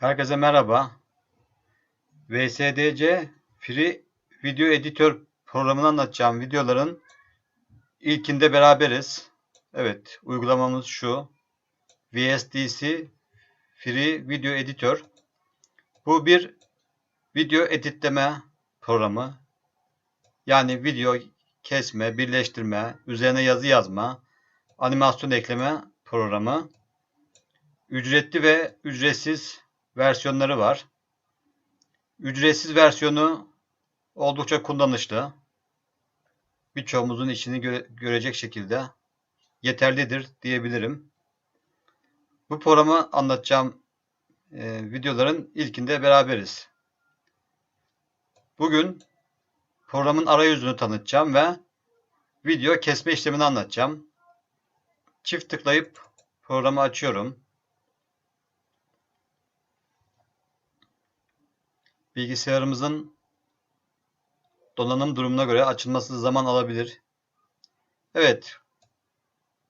Herkese merhaba. VSDC Free Video Editör programını anlatacağım videoların ilkinde beraberiz. Evet, uygulamamız şu. VSDC Free Video Editör. Bu bir video editleme programı. Yani video kesme, birleştirme, üzerine yazı yazma, animasyon ekleme programı. Ücretli ve ücretsiz versiyonları var. Ücretsiz versiyonu oldukça kullanışlı. Birçoğumuzun işini gö- görecek şekilde yeterlidir diyebilirim. Bu programı anlatacağım e, videoların ilkinde beraberiz. Bugün programın arayüzünü tanıtacağım ve video kesme işlemini anlatacağım. Çift tıklayıp programı açıyorum. Bilgisayarımızın donanım durumuna göre açılması zaman alabilir. Evet.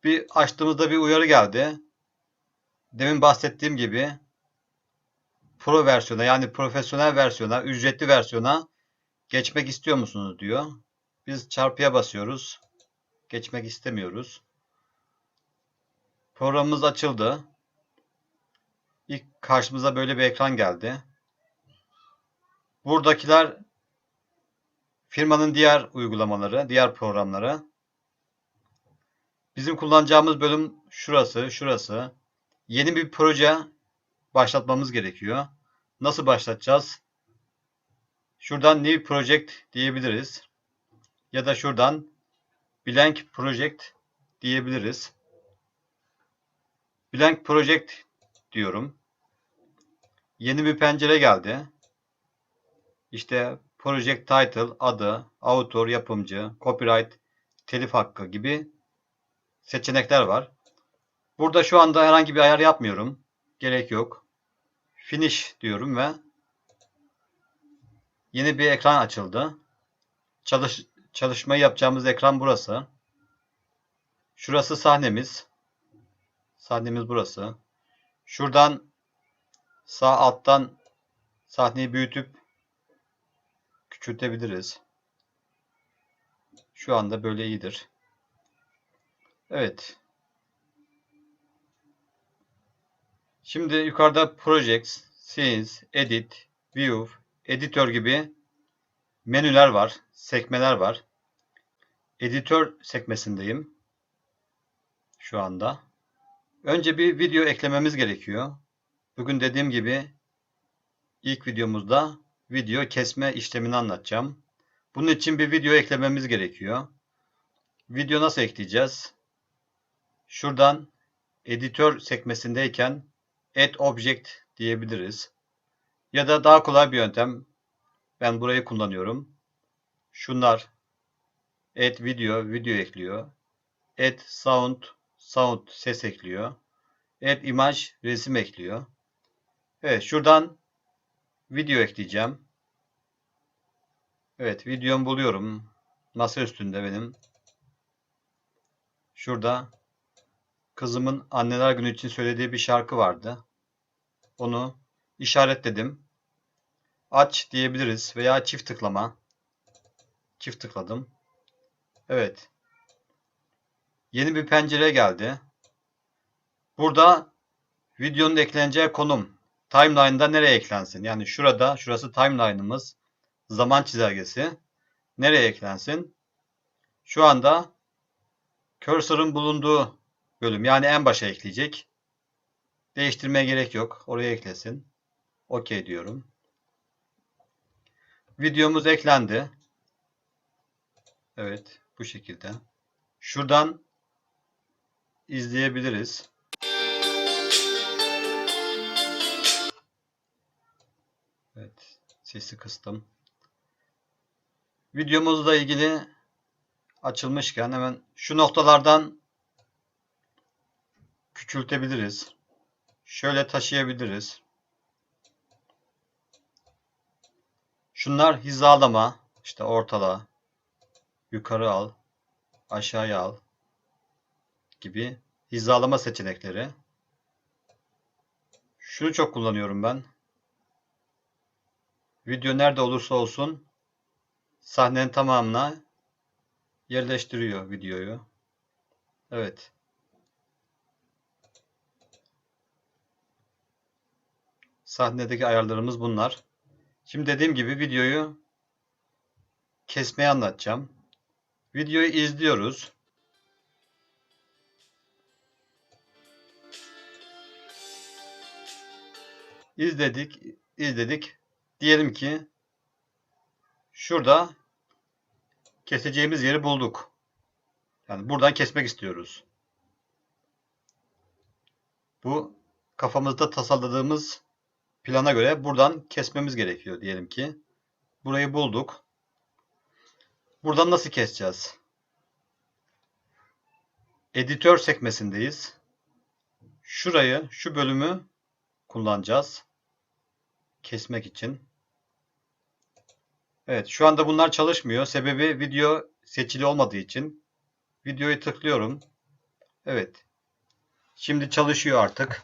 Bir açtığımızda bir uyarı geldi. Demin bahsettiğim gibi Pro versiyona yani profesyonel versiyona, ücretli versiyona geçmek istiyor musunuz diyor. Biz çarpıya basıyoruz. Geçmek istemiyoruz. Programımız açıldı. İlk karşımıza böyle bir ekran geldi. Buradakiler firmanın diğer uygulamaları, diğer programları. Bizim kullanacağımız bölüm şurası, şurası. Yeni bir proje başlatmamız gerekiyor. Nasıl başlatacağız? Şuradan New Project diyebiliriz. Ya da şuradan Blank Project diyebiliriz. Blank Project diyorum. Yeni bir pencere geldi. İşte project title, adı, author, yapımcı, copyright, telif hakkı gibi seçenekler var. Burada şu anda herhangi bir ayar yapmıyorum. Gerek yok. Finish diyorum ve yeni bir ekran açıldı. Çalış, çalışmayı yapacağımız ekran burası. Şurası sahnemiz. Sahnemiz burası. Şuradan sağ alttan sahneyi büyütüp küçültebiliriz. Şu anda böyle iyidir. Evet. Şimdi yukarıda Projects, Scenes, Edit, View, Editör gibi menüler var, sekmeler var. Editör sekmesindeyim. Şu anda. Önce bir video eklememiz gerekiyor. Bugün dediğim gibi ilk videomuzda video kesme işlemini anlatacağım. Bunun için bir video eklememiz gerekiyor. Video nasıl ekleyeceğiz? Şuradan editör sekmesindeyken add object diyebiliriz. Ya da daha kolay bir yöntem. Ben burayı kullanıyorum. Şunlar add video, video ekliyor. Add sound, sound ses ekliyor. Add image, resim ekliyor. Evet şuradan video ekleyeceğim. Evet videomu buluyorum. Masa üstünde benim. Şurada kızımın anneler günü için söylediği bir şarkı vardı. Onu işaretledim. Aç diyebiliriz veya çift tıklama. Çift tıkladım. Evet. Yeni bir pencere geldi. Burada videonun ekleneceği konum timeline'da nereye eklensin? Yani şurada, şurası timeline'ımız. Zaman çizelgesi. Nereye eklensin? Şu anda cursor'ın bulunduğu bölüm. Yani en başa ekleyecek. Değiştirmeye gerek yok. Oraya eklesin. OK diyorum. Videomuz eklendi. Evet. Bu şekilde. Şuradan izleyebiliriz. Evet. Sesi kıstım. Videomuzla ilgili açılmışken hemen şu noktalardan küçültebiliriz. Şöyle taşıyabiliriz. Şunlar hizalama, işte ortala, yukarı al, aşağıya al gibi hizalama seçenekleri. Şunu çok kullanıyorum ben. Video nerede olursa olsun sahnenin tamamına yerleştiriyor videoyu. Evet. Sahnedeki ayarlarımız bunlar. Şimdi dediğim gibi videoyu kesmeyi anlatacağım. Videoyu izliyoruz. İzledik, izledik. Diyelim ki şurada keseceğimiz yeri bulduk. Yani buradan kesmek istiyoruz. Bu kafamızda tasarladığımız plana göre buradan kesmemiz gerekiyor diyelim ki. Burayı bulduk. Buradan nasıl keseceğiz? Editör sekmesindeyiz. Şurayı, şu bölümü kullanacağız. Kesmek için. Evet, şu anda bunlar çalışmıyor. Sebebi video seçili olmadığı için. Videoyu tıklıyorum. Evet. Şimdi çalışıyor artık.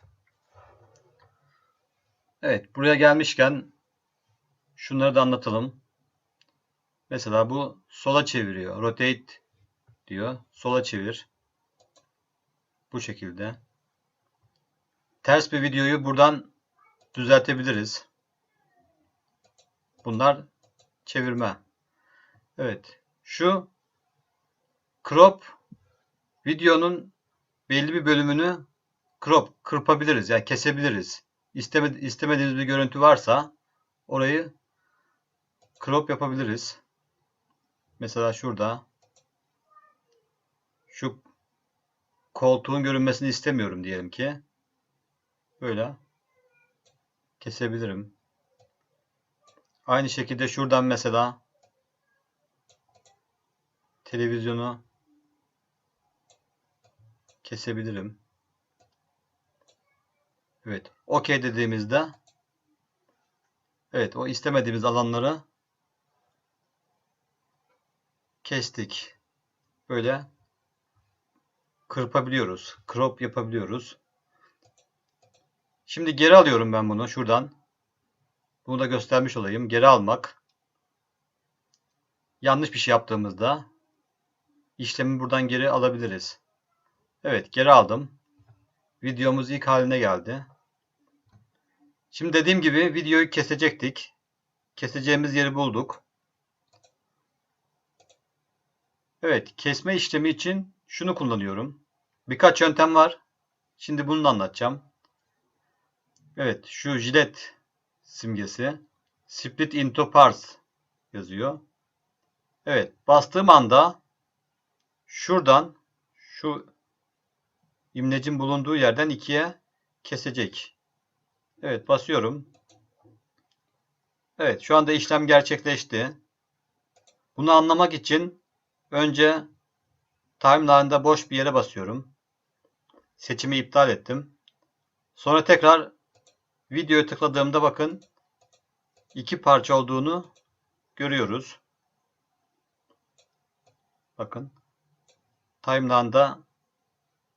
Evet, buraya gelmişken şunları da anlatalım. Mesela bu sola çeviriyor. Rotate diyor. Sola çevir. Bu şekilde. Ters bir videoyu buradan düzeltebiliriz. Bunlar çevirme. Evet. Şu crop videonun belli bir bölümünü crop kırpabiliriz. Yani kesebiliriz. İstemediğimiz bir görüntü varsa orayı crop yapabiliriz. Mesela şurada şu koltuğun görünmesini istemiyorum diyelim ki. Böyle kesebilirim. Aynı şekilde şuradan mesela televizyonu kesebilirim. Evet. OK dediğimizde evet o istemediğimiz alanları kestik. Böyle kırpabiliyoruz. Crop yapabiliyoruz. Şimdi geri alıyorum ben bunu şuradan. Bunu da göstermiş olayım. Geri almak. Yanlış bir şey yaptığımızda işlemi buradan geri alabiliriz. Evet geri aldım. Videomuz ilk haline geldi. Şimdi dediğim gibi videoyu kesecektik. Keseceğimiz yeri bulduk. Evet kesme işlemi için şunu kullanıyorum. Birkaç yöntem var. Şimdi bunu da anlatacağım. Evet şu jilet simgesi split into parts yazıyor. Evet bastığım anda şuradan şu imlecin bulunduğu yerden ikiye kesecek. Evet basıyorum. Evet şu anda işlem gerçekleşti. Bunu anlamak için önce timeline'da boş bir yere basıyorum. Seçimi iptal ettim. Sonra tekrar videoya tıkladığımda bakın iki parça olduğunu görüyoruz. Bakın timeline'da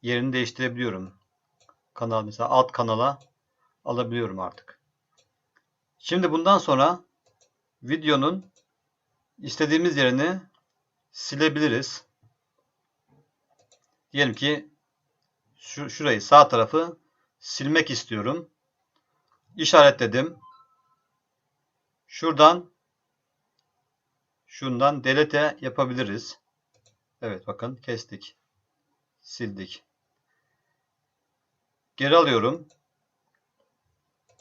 yerini değiştirebiliyorum. Kanal mesela alt kanala alabiliyorum artık. Şimdi bundan sonra videonun istediğimiz yerini silebiliriz. Diyelim ki şu, şurayı sağ tarafı silmek istiyorum. İşaretledim. Şuradan şundan delete yapabiliriz. Evet bakın kestik. Sildik. Geri alıyorum.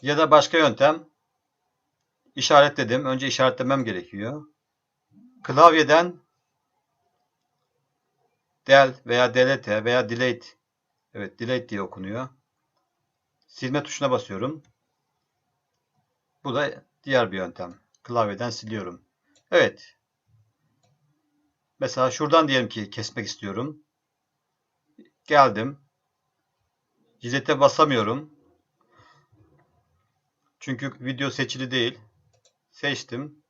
Ya da başka yöntem işaretledim. Önce işaretlemem gerekiyor. Klavyeden del veya delete veya delete evet delete diye okunuyor. Silme tuşuna basıyorum. Bu da diğer bir yöntem. Klavyeden siliyorum. Evet. Mesela şuradan diyelim ki kesmek istiyorum. Geldim. Jilete basamıyorum. Çünkü video seçili değil. Seçtim.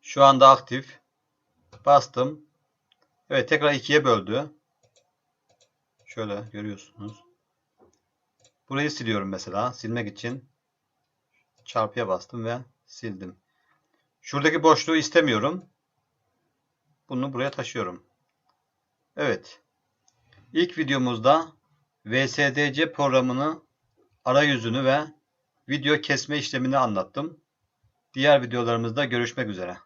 Şu anda aktif. Bastım. Evet tekrar ikiye böldü. Şöyle görüyorsunuz. Burayı siliyorum mesela. Silmek için çarpıya bastım ve Sildim. Şuradaki boşluğu istemiyorum. Bunu buraya taşıyorum. Evet. İlk videomuzda VSDC programını arayüzünü ve video kesme işlemini anlattım. Diğer videolarımızda görüşmek üzere.